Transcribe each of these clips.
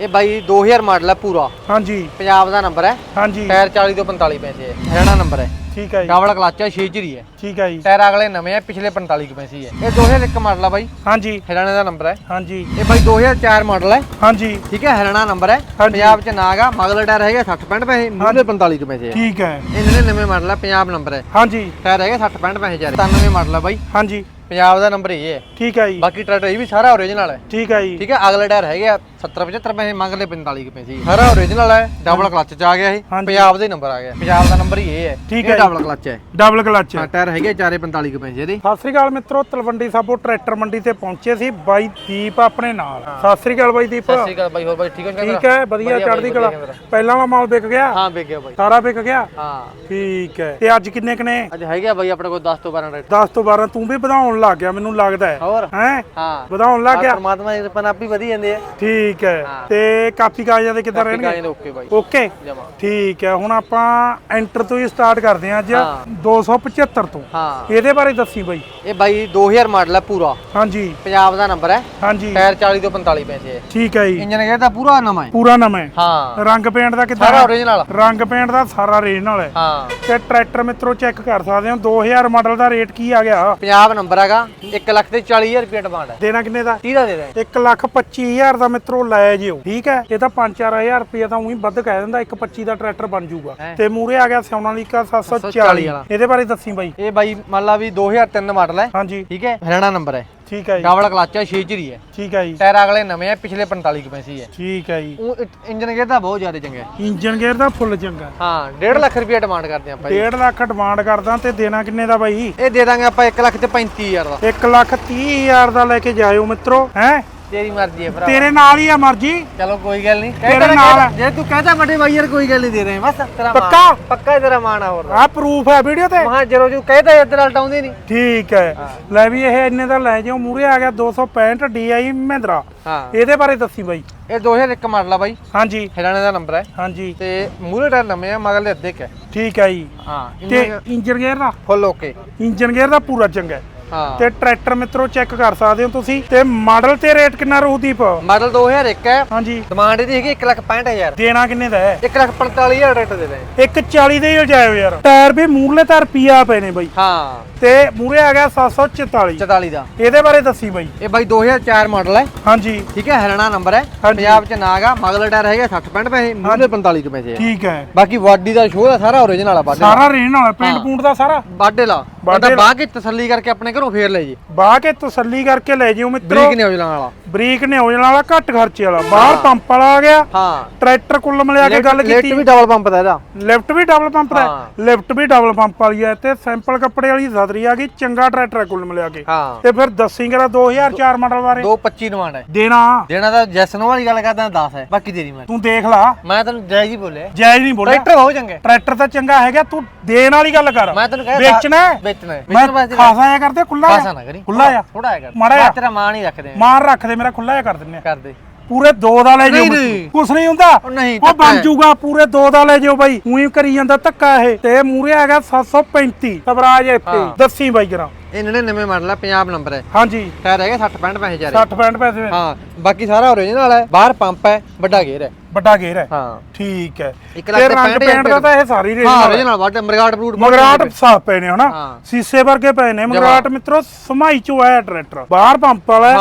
ਇਹ ਬਾਈ 2000 ਮਾਡਲ ਹੈ ਪੂਰਾ। ਹਾਂਜੀ। ਪੰਜਾਬ ਦਾ ਨੰਬਰ ਹੈ। ਹਾਂਜੀ। ਟਾਇਰ 40 ਤੋਂ 45 ਪੈਸੇ ਹੈ। ਹਰਿਆਣਾ ਨੰਬਰ ਹੈ। ਠੀਕ ਹੈ ਜੀ। ਡਬਲ ਕਲਚ ਹੈ 6 ਚਰੀ ਹੈ। ਠੀਕ ਹੈ ਜੀ। ਟਾਇਰ ਅਗਲੇ ਨਵੇਂ ਹੈ ਪਿਛਲੇ 45 ਕੁ ਪੈਸੇ ਹੈ ਇਹ 2001 ਮਾਡਲ ਹੈ ਬਾਈ। ਹਾਂਜੀ। ਹਰਿਆਣੇ ਦਾ ਨੰਬਰ ਹੈ। ਹਾਂਜੀ। ਇਹ ਬਾਈ 2004 ਮਾਡਲ ਹੈ। ਹਾਂਜੀ। ਠੀਕ ਹੈ ਹਰਿਆਣਾ ਨੰਬਰ ਹੈ। ਪੰਜਾਬ ਚ ਨਾਗਾ ਮਗਲ ਟਾਇਰ ਹੈਗਾ 60 65 ਪੈਸੇ ਮੂਹਰੇ 45 ਕੁ ਪੈਸੇ ਹੈ। ਠੀਕ ਹੈ। ਇਹ 99 ਮਾਡਲ ਹੈ ਪੰਜਾਬ ਨੰਬਰ ਹੈ। ਹਾਂਜੀ। ਟਾਇਰ ਹੈਗਾ 60 65 ਪੈਸੇ ਚਾਰੇ 97 ਮਾਡਲ ਹੈ ਬਾਈ। ਹਾਂਜੀ। ਪੰਜਾਬ ਦਾ ਨੰਬਰ ਇਹ। ਹੈ ਠੀਕ ਹੈ ਜੀ। ਬਾਕੀ ਟਰੈਕਟਰ ਇਹ ਵੀ ਸਾਰਾ ਓਰੀਜਨਲ ਹੈ। ਠੀਕ ਹੈ ਜੀ। ਠੀਕ ਹੈ ਅਗਲੇ ਟਾਇਰ ਹੈਗੇ ਆ 70 75 ਪੈਸੇ ਮੰਗ ਲਏ 45 ਕੁ ਪੈਸੇ। ਸਾਰਾ ਓਰੀਜਨਲ ਹੈ ਡਬਲ ਕਲਚ ਚ ਆ ਗਿਆ ਇਹ। ਹਾਂਜੀ। ਪੰਜਾਬ ਦੇ ਨੰਬਰ ਆ ਗਿਆ। ਪੰਜਾਬ ਦਾ ਨੰਬਰ ਹੀ ਇਹ ਹੈ। ਠੀਕ ਹੈ ਜੀ। ਡਬਲ ਕਲਚ ਹੈ। ਡਬਲ ਕਲਚ ਹਾਂ। ਟਾਇਰ ਹੈਗੇ ਚਾਰੇ 45 ਕੁ ਪੈਸੇ ਇਹਦੇ ਸਤਿ ਸ੍ਰੀ ਅਕਾਲ ਮਿੱਤਰੋ ਤਲਵੰਡੀ ਸਾਬੋ ਟਰੈਕਟਰ ਮੰਡੀ ਤੇ ਪਹੁੰਚੇ ਸੀ ਬਾਈ ਦੀਪ ਆਪਣੇ ਨਾਲ। ਸਤਿ ਸ੍ਰੀ ਅਕਾਲ ਬਾਈ ਦੀਪ। ਸਤਿ ਸ਼੍ਰੀ ਅਕਾਲ ਬਾਈ ਹੋਰ ਬਾਈ ਠੀਕ ਹੋ ਠੀਕ ਹੈ ਵਧੀਆ ਚੜ੍ਹਦੀ ਕਲਾ। ਪਹਿਲਾਂ ਵਾਲਾ ਮਾਲ ਵਿਕ ਗਿਆ? ਹਾਂ ਵੇਖ ਗਿਆ ਬਾਈ। ਸਾਰਾ ਵਿਕ ਗਿਆ? ਹਾਂ। ਠੀਕ ਹੈ। ਤੇ ਅੱਜ ਕਿੰਨੇ ਕਨੇ ਅੱਜ ਹੈਗੇ ਆ ਬਾਈ ਆਪਣੇ ਕੋਲ 10 ਤੋਂ 12 ਟਰੈਕਟਰ। 10 ਤੋਂ 12 ਤੂੰ ਵੀ ਵਧਾਉਣ ਲੱਗ ਗਿਆ ਮੈਨੂੰ ਲੱਗਦਾ ਹੈ। ਹੋਰ? ਹੈ? ਹਾਂ। ਵਧਾਉਣ ਲੱਗ ਗਿਆ। ਪਰਮਾਤਮਾ ਦੀ ਕਿਰਪਾ ਨਾਲ ਆਪੀ ਵਧੀ ਜਾਂਦੇ ਆ। ਠੀਕ ਹੈ। ਤੇ ਕਾਪੀ ਕਾਗਜ਼ਾਂ ਦੇ ਕਿੱਦਾਂ ਰਹਿਣਗੇ? ਓਕੇ ਬਾਈ। ਓਕੇ ਜਮਾ। ਠੀਕ ਹੈ। ਹੁਣ ਆਪਾਂ ਐਂਟਰ ਤੋਂ ਹੀ ਸਟਾਰਟ ਕਰਦੇ ਹਾਂ ਅੱਜ। ਹਾਂ। 275 ਤੋਂ। ਹਾਂ। ਇਹਦੇ ਬਾਰੇ ਦੱਸੀ ਬਾਈ। ਇਹ ਬਾਈ 2000 ਮਾਡਲ ਹੈ ਪੂਰਾ। ਹਾਂਜੀ। ਪੰਜਾਬ ਦਾ ਨੰਬਰ ਹੈ। ਹਾਂਜੀ। ਟਾਇਰ 40 ਤੋਂ 45 ਪੈਸੇ ਹੈ। ਠੀਕ ਹੈ ਜੀ। ਇੰਜਨ ਗੇਅਰ ਦਾ ਪੂਰਾ ਨਵਾਂ ਹੈ। ਪੂਰਾ ਨਵਾਂ ਹੈ। ਹਾਂ। ਰੰਗ ਪੇਂਟ ਦਾ ਕਿੱਦਾਂ ਸਾਰਾ? ਓਰੀਜਨਲ ਰੰਗ ਪੇਂਟ ਦਾ ਸਾਰਾ ਰੇਂਜ ਨਾਲ ਹੈ। ਹਾਂ। ਤੇ ਟਰੈਕਟਰ ਮਿੱਤਰੋ ਚੈੱਕ ਕਰ ਸਕਦੇ ਹੋ। 2000 ਮਾਡਲ ਦਾ ਰੇਟ ਕੀ ਆ ਗਿਆ? ਪੰਜਾਬ ਨੰਬਰ ਹੈਗਾ 1 ਲੱਖ ਤੇ 40000 ਰੁਪਏ ਡਿਮਾਂਡ ਹੈ। ਦੇਣਾ ਕਿੰਨੇ ਦਾ? 30 ਦਾ ਦੇ ਦੇ। 1 ਲੱਖ 25000 ਦਾ ਮਿੱਤਰੋ ਲੈ ਜਿਓ ਠੀਕ ਹੈ? ਇਹ ਤਾਂ 5-4000 ਰੁਪਏ ਤਾਂ ਉਹੀ ਵੱਧ ਕਹਿ ਦਿੰਦਾ 125 ਦਾ ਟਰੈਕਟਰ ਬਣ ਜਾਊਗਾ। ਤੇ ਮੂਰੇ ਆ ਗਿਆ ਸੋਨਾਲੀਕਾ 740 740 ਵਾਲਾ। ਇਹਦੇ ਬਾਰੇ ਦੱਸੀ ਬਾਈ। ਇਹ ਬਾਈ ਮੰਨ ਲਾ ਵੀ 2003 ਮਾਡਲ ਹੈ। ਹਾਂਜੀ। ਠੀਕ ਹੈ? ਹਰਿਆਣਾ ਨੰਬਰ ਹੈ। ਠੀਕ ਹੈ ਜੀ। ਡਬਲ ਕਲਚ ਹੈ 6 ਚਰੀ ਹੈ। ਠੀਕ ਹੈ ਜੀ। ਟਾਇਰ ਅਗਲੇ ਨਵੇਂ ਹੈ ਪਿਛਲੇ 45 ਕੁ ਪੈਸੇ ਹੈ ਠੀਕ ਹੈ ਜੀ। ਉਹ ਇੰਜਨ ਗੇਅਰ ਦਾ ਬਹੁਤ ਜ਼ਿਆਦਾ ਚੰਗਾ ਹੈ ਇੰਜਨ ਗੇਅਰ ਦਾ ਫੁੱਲ ਚੰਗਾ। ਹਾਂ 1.5 ਲੱਖ ਰੁਪਏ ਡਿਮਾਂਡ ਕਰਦੇ ਆਪਾਂ ਜੀ। 1.5 ਲੱਖ ਡਿਮਾਂਡ ਕਰਦਾ ਤੇ ਦੇਣਾ ਕਿੰਨੇ ਦਾ ਬਾਈ? ਇਹ ਦੇ ਦਾਂਗੇ ਆਪਾਂ 1 ਲੱਖ ਤੇ 35000 ਦਾ। 1 ਲੱਖ 30000 ਦਾ ਲੈ ਕੇ ਜਾਇਓ ਮਿੱਤਰੋ ਹੈ? ਤੇਰੀ ਮਰਜ਼ੀ ਹੈ ਭਰਾ। ਤੇਰੇ ਨਾਲ ਹੀ ਆ ਮਰਜ਼ੀ। ਚਲੋ ਕੋਈ ਗੱਲ ਨਹੀਂ। ਤੇਰੇ ਨਾਲ। ਜੇ ਤੂੰ ਕਹਤਾ ਵੱਡੇ ਬਾਈ ਯਾਰ ਕੋਈ ਗੱਲ ਨਹੀਂ ਦੇ ਰਹੇ ਬਸ ਤੇਰਾ ਮਾਣ- ਪੱਕਾ? ਪੱਕਾ ਤੇਰਾ ਮਾਣ ਆ ਹੋਰ ਆ ਪ੍ਰੂਫ ਹੈ ਵੀਡੀਓ ਤੇ? ਮਹਾ ਜਦੋਂ ਤੂੰ ਕਹਤਾ ਇੱਧਰ ਹਟਾਉਂਦੇ ਨਹੀਂ। ਠੀਕ ਹੈ। ਲੈ ਵੀ ਇਹ ਇੰਨੇ ਦਾ ਲੈ ਜਾਓ ਮੂਰੇ ਆ ਗਿਆ 265 DI ਮਹਿੰਦਰਾ। ਹਾਂ। ਇਹਦੇ ਬਾਰੇ ਦੱਸੀ ਬਾਈ। ਇਹ 2001 ਮਾਡਲ ਆ ਬਾਈ। ਹਾਂਜੀ। ਹਰਿਆਣੇ ਦਾ ਨੰਬਰ ਹੈ। ਹਾਂਜੀ। ਤੇ ਮੂਰੇ ਟਾਇਰ ਨਵੇਂ ਆ ਮਗਰਲੇ ਅੱਧੇ ਕ ਠੀਕ ਹੈ ਜੀ। ਹਾਂ ਤੇ ਇੰਜਨ ਗੇਅਰ ਦਾ? ਫੁੱਲ ਓਕੇ ਇੰਜਨ ਗੇਅਰ ਦਾ ਪੂਰਾ ਚੰਗਾ ਹੈ। ਹਾਂ। ਤੇ ਟਰੈਕਟਰ ਮਿੱਤਰੋ ਚੈੱਕ ਕਰ ਸਕਦੇ ਹੋ ਤੁਸੀਂ। ਤੇ ਮਾਡਲ ਤੇ ਰੇਟ ਕਿੰਨਾ ਰਹੂ ਦੀਪ? ਮਾਡਲ 2001 ਹੈ। ਹਾਂਜੀ। ਡਿਮਾਂਡ ਇਹਦੀ ਹੈਗੀ 1 ਲੱਖ 65000 ਦੇਣਾ ਕਿੰਨੇ ਦਾ ਹੈ? 1 ਲੱਖ 45000 ਰੇਟ ਦੇ ਦੇ। 140 ਦੇ ਹੀ ਲਜਾਇਓ ਯਾਰ। ਟਾਇਰ ਵੀ ਮੂਰਲੇ ਤਾਂ ਰੁਪਿਆ ਪਏ ਨੇ ਬਾਈ। ਹਾਂ। ਤੇ ਮੂਰੇ ਆ ਗਿਆ 744 44 ਦਾ। ਇਹਦੇ ਬਾਰੇ ਦੱਸੀ ਬਾਈ। ਇਹ ਬਾਈ 2004 ਮਾਡਲ ਹੈ। ਹਾਂਜੀ। ਠੀਕ ਹੈ ਹਰਿਆਣਾ ਨੰਬਰ ਹੈ। ਹਾਂਜੀ। ਪੰਜਾਬ ਚ ਨਾਗਾ ਮਗਲ ਟਾਇਰ ਹੈਗਾ 60 65 ਪੈਸੇ ਮੂਹਰੇ 45 ਕੁ ਪੈਸੇ ਹੈ। ਠੀਕ ਹੈ। ਬਾਕੀ ਵਾਡੀ ਦਾ ਸ਼ੋਅ ਦਾ ਸਾਰਾ ਓਰੀਜਨਲ ਆ ਬਾਡੇ ਸਾਰਾ ਰੇਨ ਵਾਲਾ ਪਿੰਡ ਪੂੰਡ ਦਾ ਸਾਰਾ? ਬਾਡੇ ਲਾ ਲਾ। ਬਾਹ ਕੇ ਤਸੱਲੀ ਕਰਕੇ ਆਪਣੇ ਘਰੋਂ ਫੇਰ ਲੈ ਜੀ ਬਾਹ ਕੇ ਤਸੱਲੀ ਕਰਕੇ ਲੈ ਜਿਓ ਮਿੱਤਰੋ ਬਰੀਕ ਨਹੀਂ ਹੋ ਜਾਣਾ ਵਾਲਾ ਬਰੀਕ ਨੇ ਹੋ ਜਾਣ ਵਾਲਾ ਘੱਟ ਖਰਚੇ ਵਾਲਾ। ਬਾਹਰ ਪੰਪ ਵਾਲਾ ਆ ਗਿਆ। ਹਾਂ। ਟਰੈਕਟਰ ਕੁੱਲ ਮਿਲਾ ਕੇ ਗੱਲ ਲਿਫਟ ਕੀਤੀ। ਵੀ ਡਬਲ ਪੰਪ ਦਾ ਇਹਦਾ। ਲਿਫਟ ਵੀ ਡਬਲ ਪੰਪ ਦਾ। ਹਾਂ। ਲਿਫਟ ਵੀ ਡਬਲ ਪੰਪ ਵਾਲੀ ਹੈ ਤੇ ਸੈਂਪਲ ਕੱਪੜੇ ਵਾਲੀ ਜ਼ਦਰੀ ਆ ਗਈ। ਚੰਗਾ ਟਰੈਕਟਰ ਹੈ ਕੁੱਲ ਮਿਲਾ ਕੇ। ਹਾਂ। ਤੇ ਫਿਰ ਦੱਸੀ ਕਰਾ 2004 ਮਾਡਲ ਬਾਰੇ? 225 ਡਿਮਾਂਡ ਹੈ। ਦੇਣਾ। ਦੇਣਾ ਤਾਂ ਜੈਸਨੋ ਵਾਲੀ ਗੱਲ ਕਰਦਾ 10 ਹੈ। ਬਾਕੀ ਤੇਰੀ ਮੈਂ। ਤੂੰ ਦੇਖ ਲਾ। ਮੈਂ ਤੈਨੂੰ ਜਾਇਜ਼ ਹੀ ਬੋਲਿਆ। ਜਾਇਜ਼ ਨਹੀਂ ਬੋਲਿਆ। ਟਰੈਕਟਰ ਬਹੁਤ ਚੰਗੇ ਟਰੈਕਟਰ ਤਾਂ ਚੰਗਾ ਹੈਗਾ। ਤੂੰ ਦੇਣ ਵਾਲੀ ਗੱਲ ਕਰ। ਮੈਂ ਤੈਨੂੰ ਕਹਿ ਵੇਚਣਾ ਹੈ? ਵੇਚਣਾ ਹੈ। ਮੈਂ ਖਾਸਾ ਆ ਕਰਦੇ ਖੁੱਲਾ ਖਾਸਾ ਨਾ ਕਰੀ। ਖੁੱਲਾ ਆ। ਥੋੜਾ ਹੈ ਕਰ ਮਾੜਾ ਤੇਰਾ ਮਾਣ ਹੀ ਰੱਖਦੇ। ਆ ਮਾਰ ਰੱਖ ਦੇ ਮੇਰਾ ਖੁੱਲਾ ਆ ਕਰ ਦਿੰਨੇ ਆ। ਕਰ ਦੇ। ਪੂਰੇ ਦੋ ਦਾ ਲੈ ਜਿਓ। ਨਹੀਂ। ਕੁਛ ਨਹੀਂ ਹੁੰਦਾ। ਉਹ ਨਹੀਂ ਉਹ ਧੱਕਾ ਬਣ ਹੈ। ਜੂਗਾ ਪੂਰੇ ਦੋ ਦਾ ਲੈ ਜਿਓ ਬਾਈ। ਉਹੀ ਕਰੀ ਜਾਂਦਾ ਧੱਕਾ ਇਹ। ਤੇ ਮੂਰੇ ਹੈਗਾ 735 ਸਵਰਾਜ ਇੱਥੇ। ਹਾਂ। ਦੱਸੀ ਬਾਈ ਕਰਾ ਇਹ 99 ਮਾਡਲ ਹੈ ਪੰਜਾਬ ਨੰਬਰ ਹੈ। ਹਾਂਜੀ। ਟਾਇਰ ਹੈਗੇ 60 65 ਪੈਸੇ ਚਾਰੇ 60 65 ਪੈਸੇ। ਹਾਂ ਬਾਕੀ ਸਾਰਾ ਓਰੀਜਨਲ ਹੈ ਬਾਹਰ ਪੰਪ ਹੈ ਵੱਡਾ ਗੇਅਰ ਹੈ। ਵੱਡਾ ਗੇਰ ਹੈ। ਹਾਂ। ਠੀਕ ਹੈ। ਤੇ ਰੰਗ 65 ਪੇਂਟ ਦਾ ਤਾਂ ਇਹ ਸਾਰੀ ਰੇਂਜ ਹਾਂ ਓਰੀਜਨਲ ਵੱਡ ਮਰਗਾਟ ਬਰੂਟ ਮਗਰਾਟ ਸਾਫ਼ ਪਏ ਨੇ ਹਨਾ। ਸੀਸੇ ਵਰਗੇ ਪਏ ਨੇ। ਮਗਰਾਟ ਮਿੱਤਰੋ ਸਮਾਈ ਚੋਂ ਆਇਆ ਟਰੈਕਟਰ। ਬਾਹਰ ਪੰਪ ਵਾਲਾ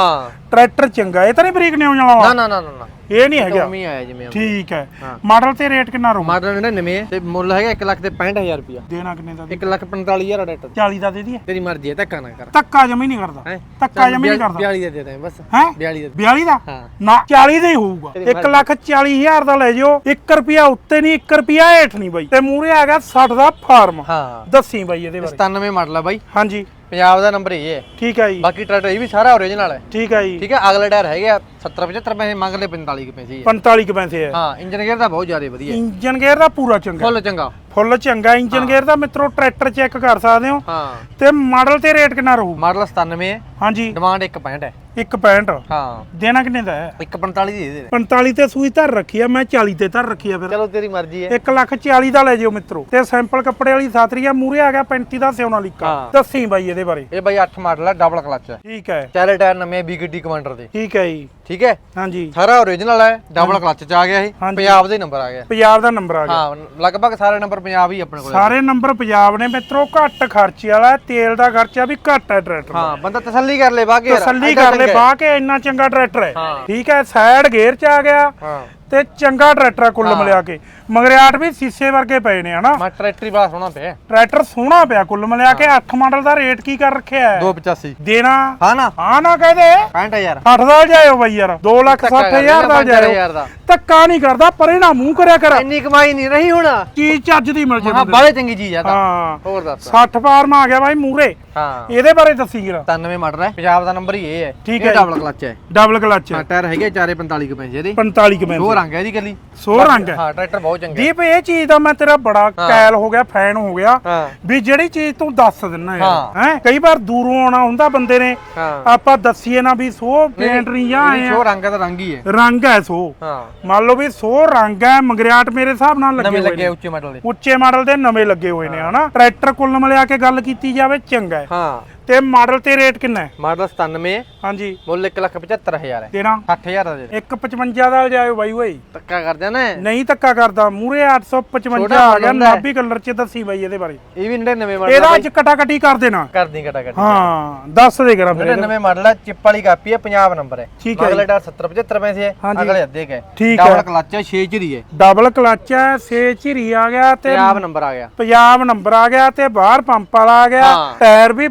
ਟਰੈਕਟਰ ਚੰਗਾ ਇਹ ਤਾਂ ਨਹੀਂ ਬਰੀਕ ਨੇ ਆਉਣ ਵਾਲਾ ਨਾ ਨਾ ਨਾ ਨਾ। ਇਹ ਨਹੀਂ ਹੈਗਾ। ਕਮੀ ਆਇਆ ਜਿਵੇਂ ਠੀਕ ਹੈ। ਮਾਡਲ ਤੇ ਰੇਟ ਕਿੰਨਾ ਰਹੂ ਮਾਡਲ 99 ਹੈ ਤੇ ਮੁੱਲ ਹੈਗਾ 1 ਲੱਖ ਤੇ 65000 ਰੁਪਿਆ ਦੇਣਾ ਕਿੰਨੇ ਦਾ? 1 ਲੱਖ 45000 ਰੇਟ 40 ਦਾ ਦੇ ਦਈਏ। ਤੇਰੀ ਮਰਜ਼ੀ ਹੈ ਧੱਕਾ ਨਾ ਕਰ। ਧੱਕਾ ਜਮੀ ਨਹੀਂ ਕਰਦਾ। ਧੱਕਾ ਜਮੀ ਨਹੀਂ ਕਰਦਾ। 42 ਦੇ ਦੇ ਦੇ ਬਸ। ਹੈ? 42 ਦੇ 42 ਦਾ? ਹਾਂ। ਨਾ 40 ਦਾ ਹੀ ਹੋਊਗਾ। ਤੇਰੀ 1 ਲੱਖ 40 ਹਜ਼ਾਰ ਦਾ ਲੈ ਜਿਓ। 1 ਰੁਪਿਆ ਉੱਤੇ ਨਹੀਂ 1 ਰੁਪਿਆ ਹੇਠ ਨਹੀਂ ਬਾਈ। ਤੇ ਮੂਰੇ ਆ ਗਿਆ 60 ਦਾ ਫਾਰਮ। ਹਾਂ। ਦੱਸੀ ਬਾਈ ਇਹਦੇ ਬਾਰੇ। 97 ਮਾਡਲ ਹੈ ਬਾਈ। ਹਾਂਜੀ। ਪੰਜਾਬ ਦਾ ਨੰਬਰ ਇਹ ਹੈ ਠੀਕ ਹੈ ਜੀ। ਬਾਕੀ ਟਰੈਕਟਰ ਇਹ ਵੀ ਸਾਰਾ ਓਰੀਜਨਲ ਹੈ। ਠੀਕ ਹੈ ਜੀ। ਠੀਕ ਹੈ ਅਗਲੇ ਟਾਇਰ ਹੈਗੇ ਆ 70 75 ਪੈਸੇ ਮੰਗ ਲਏ 45 ਕੁ ਪੈਸੇ ਹੀ ਹੈ 45 ਕੁ ਪੈਸੇ ਹੈ ਹਾਂ ਇੰਜਨ ਗੇਅਰ ਦਾ ਬਹੁਤ ਜ਼ਿਆਦਾ ਵਧੀਆ ਇੰਜਨ ਗੇਅਰ ਦਾ ਪੂਰਾ ਚੰਗਾ। ਫੁੱਲ ਚੰਗਾ। ਫੁੱਲ ਚੰਗਾ। ਇੰਜਨ ਗੇਅਰ ਦਾ ਮਿੱਤਰੋ ਟਰੈਕਟਰ ਚੈੱਕ ਕਰ ਸਕਦੇ ਹੋ। ਹਾਂ। ਤੇ ਮਾਡਲ ਤੇ ਰੇਟ ਕਿੰਨਾ ਰਹੂ? ਮਾਡਲ 97 ਹੈ। ਹਾਂਜੀ। ਡਿਮਾਂਡ 165 ਹੈ। 165 ਹਾਂ। ਦੇਣਾ ਕਿੰਨੇ ਦਾ ਹੈ? 145 ਦੀ ਦੇ ਦੇ। 45 ਤੇ ਸੂਈ ਧਰ ਰੱਖੀ ਆ ਮੈਂ 40 ਤੇ ਧਰ ਰੱਖੀ ਆ ਫਿਰ। ਚਲੋ ਤੇਰੀ ਮਰਜ਼ੀ ਹੈ। 1 ਲੱਖ 40 ਦਾ ਲੈ ਜਿਓ ਮਿੱਤਰੋ। ਤੇ ਸੈਂਪਲ ਕੱਪੜੇ ਵਾਲੀ ਸਾਤਰੀ ਆ ਮੂਰੇ ਆ ਗਿਆ 35 ਦਾ ਸਿਉਨਾਲੀਕਾ ਹਾਂ। ਦੱਸੀ ਬਾਈ ਇਹਦੇ ਬਾਰੇ। ਇਹ ਬਾਈ 8 ਮਾਡਲ ਹੈ ਡਬਲ ਕਲਚ ਹੈ ਠੀਕ ਹੈ। ਚਾਰੇ ਟਾਇਰ ਨਵੇਂ ਬੀਗਡੀ ਕਮਾਂਡਰ ਦੇ। ਠੀਕ ਹੈ ਜੀ। ਠੀਕ ਹੈ? ਹਾਂਜੀ। ਸਾਰਾ ਓਰੀਜਨਲ ਹੈ ਡਬਲ ਕਲਚ ਚ ਆ ਗਿਆ ਇਹ। ਹਾਂਜੀ। ਪੰਜਾਬ ਦੇ ਨੰਬਰ ਆ ਗਿਆ ਪੰਜਾਬ ਦਾ ਨੰਬਰ ਆ ਗਿਆ। ਹਾਂ ਲਗਭਗ ਸਾਰੇ ਨੰਬਰ ਪੰਜਾਬ ਹੀ ਆਪਣੇ ਕੋਲ ਸਾਰੇ ਨੰਬਰ ਪੰਜਾਬ ਨੇ ਮਿੱਤਰੋ ਘੱਟ ਖਰਚੇ ਵਾਲਾ ਹੈ, ਤੇਲ ਦਾ ਖਰਚਾ ਵੀ ਘੱਟ ਹੈ ਟਰੈਕਟਰ ਦਾ। ਹਾਂ ਬੰਦਾ ਤਸੱਲੀ ਕਰ ਲੈ ਬਾਕੀ ਤਸੱਲੀ ਕਰ ਲੈ ਬਾਹ ਕੇ ਇੰਨਾ ਚੰਗਾ ਟਰੈਕਟਰ ਹੈ। ਹਾਂ। ਠੀਕ ਹੈ ਸਾਈਡ ਗੇਅਰ ਚ ਆ ਗਿਆ। ਹਾਂ। ਤੇ ਚੰਗਾ ਟਰੈਕਟਰ ਕੁੱਲ। ਮਿਲਿਆ ਕੇ। ਮਗਰਿਆਟ ਵੀ ਸੀਸੇ ਵਰਗੇ ਪਏ ਨੇ ਹਨਾ? ਮੈਂ ਟਰੈਕਟਰੀ ਬੜਾ ਸੋਹਣਾ ਪਿਆ। ਟਰੈਕਟਰ ਸੋਹਣਾ ਪਿਆ ਕੁੱਲ ਮਿਲਿਆ ਕੇ। 8 ਮਾਡਲ ਦਾ ਰੇਟ ਕੀ ਕਰ ਰੱਖਿਆ ਹੈ? 285 ਦੇਣਾ? ਹਾਂ ਨਾ। ਹਾਂ ਨਾ ਕਹਦੇ 65000 60 ਦਾ ਜਾਇਓ ਬਾਈ ਯਾਰ। 2 ਲੱਖ ਧੱਕਾ 60 ਹਜ਼ਾਰ ਦਾ ਕਰ ਲਿਆ, ਜਾਇਓ। 5000 ਦਾ। ਧੱਕਾ ਨਹੀਂ ਕਰਦਾ ਪਰੇ ਨਾ ਮੂੰਹ ਕਰਿਆ ਕਰ। ਇੰਨੀ ਕਮਾਈ ਨਹੀਂ ਰਹੀ ਹੁਣ। ਚੀਜ਼ ਚੱਜ ਦੀ ਮਿਲ ਜੇ ਹਾਂ ਬਾਲੇ ਚੰਗੀ ਚੀਜ਼ ਆ ਤਾਂ। ਹਾਂ। ਹੋਰ ਦੱਸ। 60 ਫਾਰਮ ਆ ਗਿਆ ਬਾਈ ਮੂਰੇ ਹਾਂ। ਇਹਦੇ ਬਾਰੇ ਦੱਸੀ ਜਰਾ। 97 ਮਾਡਲ ਹੈ। ਪੰਜਾਬ ਦਾ ਨੰਬਰ ਹੀ ਇਹ ਹੈ। ਠੀਕ ਹੈ ਜੀ। ਡਬਲ ਕਲਚ ਹੈ। ਡਬਲ ਕਲਚ ਹਾਂ। ਟਾਇਰ ਹੈਗੇ 445 ਕੁ ਪੈਸੇ ਇਹਦੇ 45 ਕਿ ਦੋ ਰੰਗ ਹੈ ਇਹਦੀ ਕੱਲੀ ਸੋ ਰੰਗ ਹੈ। ਹਾਂ ਟਰੈਕਟਰ ਬਹੁਤ ਚੰਗਾ ਹੈ। ਦੀਪ ਇਹ ਚੀਜ਼ ਦਾ ਮੈਂ ਤੇਰਾ ਬੜਾ ਕੈਲ ਹੋ ਗਿਆ ਫੈਨ ਹੋ ਗਿਆ। ਹਾਂ। ਵੀ ਜਿਹੜੀ ਚੀਜ਼ ਤੂੰ ਦੱਸ ਦਿੰਨਾ ਯਾਰ ਹਾਂ। ਹੈ? ਕਈ ਵਾਰ ਦੂਰੋਂ ਆਉਣਾ ਹੁੰਦਾ ਬੰਦੇ ਨੇ। ਹਾਂ। ਆਪਾਂ ਦੱਸੀਏ ਨਾ ਵੀ ਸੋ ਪੇਂਟ ਨਹੀਂ ਜਾਂ ਆਏ ਸ਼ੋ ਰੰਗ ਦਾ ਰੰਗ ਹੀ ਹੈ। ਰੰਗ ਹੈ ਸੋ। ਹਾਂ। ਮੰਨ ਲਓ ਵੀ ਸੋ ਰੰਗ ਹੈ ਮਗਰਿਆਟ ਮੇਰੇ ਹਿਸਾਬ ਨਾਲ ਲੱਗੇ ਨਵੇਂ ਹੋਏ ਲੱਗੇ ਨੇ। ਉੱਚੇ ਮਾਡਲ ਦੇ। ਉੱਚੇ ਮਾਡਲ ਦੇ ਨਵੇਂ ਲੱਗੇ ਹੋਏ ਨੇ ਹਨਾ? ਟਰੈਕਟਰ ਕੁੱਲ ਮਿਲਿਆ ਕੇ ਗੱਲ ਕੀਤੀ ਜਾਵੇ ਚੰਗਾ ਹੈ। ਹਾਂ। ਤੇ ਮਾਡਲ ਤੇ ਰੇਟ ਕਿੰਨਾ ਹੈ? ਮਾਡਲ 97 ਹੈ ਹਾਂਜੀ। ਮੁੱਲ 175000 ਹੈ। ਤੇਰਾ 60000 ਦਾ ਦੇ ਦੇ। 155 ਦਾ ਜਾਇਓ ਬਾਈ ਓਏ। ਧੱਕਾ ਕਰਦੇ ਨਾ ਨਹੀਂ ਧੱਕਾ ਕਰਦਾ ਮੂਰੇ 855 ਛੋਟਾ ਆ ਗਿਆ ਹੈ। ਨਾਭੀ ਕਲਰ ਚ ਦੱਸੀ ਬਾਈ ਇਹਦੇ ਬਾਰੇ। ਇਹ ਵੀ 99 ਮਾਡਲ ਇਹਦਾ ਅੱਜ ਕਟਾਕਟੀ ਕਰ ਦੇਣਾ। ਕਰਦੀ ਕਟਾ ਕਟ ਹਾਂ ਦੱਸ ਦੇ ਕਰਾਂ ਫਿਰ ਇਹਦਾ। 99 ਮਾਡਲ ਹੈ ਚਿੱਪ ਵਾਲੀ ਕਾਪੀ ਹੈ ਪੰਜਾਬ ਨੰਬਰ ਹੈ। ਠੀਕ ਹੈ ਅਗਲੇ ਟਾਇਰ 70 75 ਪੈਸੇ ਹੈ। ਅਗਲੇ ਅੱਧੇ ਕੇ ਠੀਕ ਹੈ। ਡਬਲ ਕਲਚ ਹੈ 6 ਚਰੀ ਹੈ। ਡਬਲ ਕਲਚ ਹੈ ਸੇ ਝਿਰੀ ਆ ਗਿਆ ਤੇ ਪੰਜਾਬ ਨੰਬਰ ਆ ਗਿਆ। ਪੰਜਾਬ ਨੰਬਰ ਆ ਗਿਆ ਤੇ ਬਾਹਰ ਪੰਪ ਵਾਲਾ ਆ ਗਿਆ। ਹਾਂ। ਟਾਇਰ ਵੀ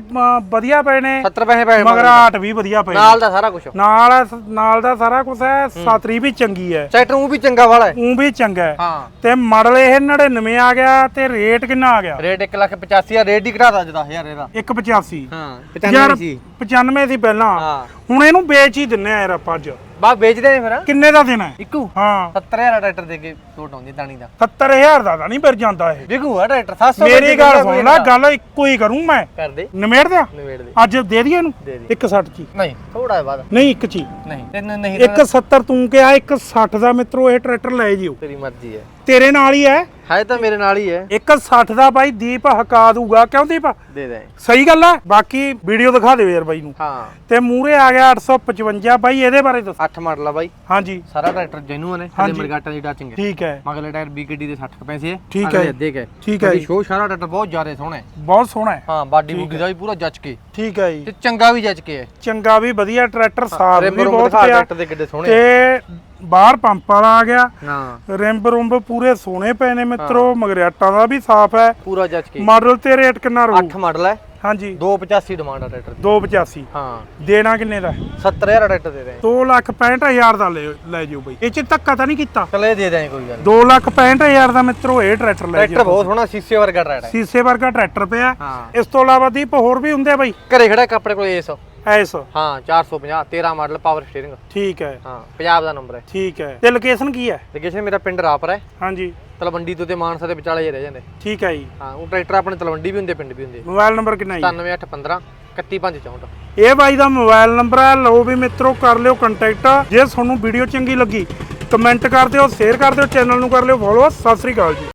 ਵਧੀਆ ਪਏ ਨੇ 70 ਪੈਸੇ ਪਏ ਮਗਰ ਆਟ ਵੀ ਵਧੀਆ ਪਏ। ਨਾਲ ਦਾ ਸਾਰਾ ਕੁਝ ਨਾਲ ਨਾਲ ਦਾ ਸਾਰਾ ਕੁਝ ਹੈ ਸਾਤਰੀ ਵੀ ਚੰਗੀ ਹੈ। ਟਰੈਕਟਰ ਉਹ ਵੀ ਚੰਗਾ ਵਾਲਾ ਹੈ। ਉਹ ਵੀ ਚੰਗਾ ਹੈ। ਹਾਂ। ਤੇ ਮਾਡਲ ਇਹ 99 ਆ ਗਿਆ ਤੇ ਰੇਟ ਕਿੰਨਾ ਆ ਗਿਆ? ਰੇਟ 185000 ਰੇਟ ਹੀ ਘਟਾ ਦਾ 10000 ਇਹਦਾ। 185 ਹਾਂ ਯਾਰ 95 ਸੀ। 95 ਸੀ ਪਹਿਲਾਂ। ਹੁਣ ਇਹਨੂੰ ਵੇਚ ਹੀ ਦਿੰਨੇ ਆ ਯਾਰ ਆਪਾਂ ਅੱਜ। ਬਾ ਵੇਚਦੇ ਨੇ ਫਿਰ? ਕਿੰਨੇ ਦਾ ਦੇਣਾ ਹੈ? ਇੱਕੂ? ਹਾਂ। 70000 ਟਰੈਕਟਰ ਦੇ ਕੇ ਟੋਟ ਆਉਂਦੀ ਦਾਣੀ ਦਾ। 70000 ਦਾ ਤਾਂ ਨਹੀਂ ਫਿਰ ਜਾਂਦਾ ਇਹ। ਵਿਕੂ ਆ ਟਰੈਕਟਰ 700 ਮੇਰੀ ਗੱਲ ਸੁਣ ਲੈ ਗੱਲ ਇੱਕੋ ਹੀ ਕਰੂੰ ਮੈਂ। ਕਰ ਦੇ। ਨਿਮੇੜ ਦਿਆਂ? ਨਵੇੜ ਦੇ। ਅੱਜ ਦੇ ਦਈਏ ਇਹਨੂੰ? ਦੇ ਦੇ। 160 ਚ। ਨਹੀਂ ਥੋੜਾ ਜਿਹਾ ਬਾਅਦ। ਨਹੀਂ ਇੱਕ ਚ। ਨਹੀਂ ਤਿੰਨ ਨਹੀਂ 170 ਤੂੰ ਕਿਹਾ 160 ਦਾ ਮਿੱਤਰੋ ਇਹ ਟਰੈਕਟਰ ਲੈ ਜਿਓ। ਤੇਰੀ ਮਰਜ਼ੀ ਹੈ। ਤੇਰੇ ਨਾਲ ਹੀ ਹੈ। ਹੈ ਤਾਂ ਮੇਰੇ ਨਾਲ ਹੀ ਹੈ। 160 ਦਾ ਬਾਈ ਦੀਪ ਹਕਾ ਦੂਗਾ ਕਿਉਂ ਦੀਪ? ਦੇ ਦੇ। ਸਹੀ ਗੱਲ ਹੈ ਬਾਕੀ ਵੀਡੀਓ ਦਿਖਾ ਦਿਓ ਯਾਰ ਬਾਈ ਨੂੰ। ਹਾਂ। ਤੇ ਮੂਰੇ ਆ ਗਿਆ 855 ਬਾਈ ਇਹਦੇ ਬਾਰੇ ਦੱਸ। 8 ਮਾਡਲ ਆ ਬਾਈ। ਹਾਂਜੀ। ਸਾਰਾ ਟਰੈਕਟਰ ਜੈਨੂਅਨ ਹੈ ਹਾਂਜੀ। ਮਰਗਾਟਾ ਦੀ ਟਾਚਿੰਗ ਹੈ। ਠੀਕ ਹੈ। ਮਗਲੇ ਟਾਇਰ ਬੀਕੇਡੀ ਦੇ 60 ਕੁ ਪੈਸੇ ਹੈ। ਠੀਕ ਹੈ। ਅੱਧੇ ਕੇ ਠੀਕ ਹੈ। ਸ਼ੋ ਸਾਰਾ ਟਰੈਕਟਰ ਬਹੁਤ ਜ਼ਿਆਦਾ ਸੋਹਣਾ ਹੈ। ਬਹੁਤ ਸੋਹਣਾ ਹੈ। ਹਾਂ ਬਾਡੀ ਬੁੱਗੀ ਦਾ ਵੀ ਪੂਰਾ ਜੱਜ ਕੇ। ਠੀਕ ਹੈ ਜੀ। ਤੇ ਚੰਗਾ ਵੀ ਜੱਜ ਕੇ ਹੈ। ਚੰਗਾ ਵੀ ਵਧੀਆ ਟਰੈਕਟਰ ਸਾਫ਼ ਵੀ ਬਹੁਤ ਪਿਆ। ਟਰੈਕਟਰ ਦੇ ਕਿੱਡੇ ਸੋਹਣੇ ਤੇ ਬਾਹਰ ਪੰਪ ਵਾਲਾ ਆ ਗਿਆ। ਹਾਂ। ਰਿੰਬ ਰੁੰਬ ਪੂਰੇ ਸੋਹਣੇ ਪਏ ਨੇ ਮਿੱਤਰੋ ਮਗਰਿਆਟਾਂ ਦਾ ਵੀ ਸਾਫ਼ ਹੈ। ਪੂਰਾ ਜੱਜ ਕੇ। ਮਾਡਲ ਤੇ ਰੇਟ ਕਿੰਨਾ ਰਹੂ 8 ਮਾਡਲ ਹੈ। ਹਾਂਜੀ। 285 ਡਿਮਾਂਡ ਆ ਟਰੈਕਟਰ ਦੀ। 285 ਹਾਂ। ਦੇਣਾ ਕਿੰਨੇ ਦਾ? 70000 ਟਰੈਕਟਰ ਦੇ ਦੇ 2 ਲੱਖ 65000 ਦਾ ਲੈ ਲੈ ਜਿਓ ਬਈ। ਇਹ ਚ ਧੱਕਾ ਤਾਂ ਨਹੀਂ ਕੀਤਾ? ਚਲੇ ਦੇ ਦੇ ਕੋਈ ਗੱਲ 2 ਲੱਖ 65000 ਦਾ ਮਿੱਤਰੋ ਇਹ ਟਰੈਕਟਰ ਲੈ ਟਰੈਕਟਰ ਜਿਓ ਬਹੁਤ ਸੋਹਣਾ ਸੀਸੇ ਵਰਗਾ ਟਰੈਕਟਰ ਹੈ। ਸੀਸੇ ਵਰਗਾ ਟਰੈਕਟਰ ਪਿਆ। ਇਸ ਤੋਂ ਇਲਾਵਾ ਦੀਪ ਹੋਰ ਵੀ ਹੁੰਦੇ ਬਾਈ? ਘਰੇ ਖੜਾ ਇੱਕ ਆਪਣੇ ਕੋਲ ਏਸ। ਐਸ ਹਾਂ 450 13 ਮਾਡਲ ਪਾਵਰ ਸਟੀਅਰਿੰਗ ਠੀਕ ਹੈ। ਹਾਂ ਪੰਜਾਬ ਦਾ ਨੰਬਰ ਹੈ। ਠੀਕ ਹੈ। ਤੇ ਲੋਕੇਸ਼ਨ ਕੀ ਹੈ? ਲੋਕੇਸ਼ਨ ਮੇਰਾ ਪਿੰਡ ਰਾਪਰ ਹੈ। ਹਾਂਜੀ। ਤਲਵੰਡੀ ਤੋਂ ਤੇ ਮਾਨਸਾ ਦੇ ਵਿਚਾਲੇ ਹੀ ਰਹਿ ਜਾਂਦੇ। ਠੀਕ ਹੈ ਜੀ। ਹਾਂ ਉਹ ਟਰੈਕਟਰ ਆਪਣੇ ਤਲਵੰਡੀ ਵੀ ਹੁੰਦੇ ਪਿੰਡ ਵੀ ਹੁੰਦੇ। ਮੋਬਾਈਲ ਨੰਬਰ ਕਿੰਨਾ ਜੀ? 97815 31564 ਇਹ ਬਾਈ ਦਾ ਮੋਬਾਈਲ ਨੰਬਰ ਹੈ। ਲਓ ਵੀ ਮਿੱਤਰੋ ਕਰ ਲਿਓ ਕੰਟੈਕਟ ਜੇ ਤੁਹਾਨੂੰ ਵੀਡੀਓ ਚੰਗੀ ਲੱਗੀ ਕਮੈਂਟ ਕਰ ਦਿਓ ਸ਼ੇਅਰ ਕਰ ਦਿਓ ਚੈਨਲ ਨੂੰ ਕਰ ਲਿਓ ਫੋਲੋ ਸਤਿ ਸ੍ਰੀ ਅਕਾਲ ਜੀ।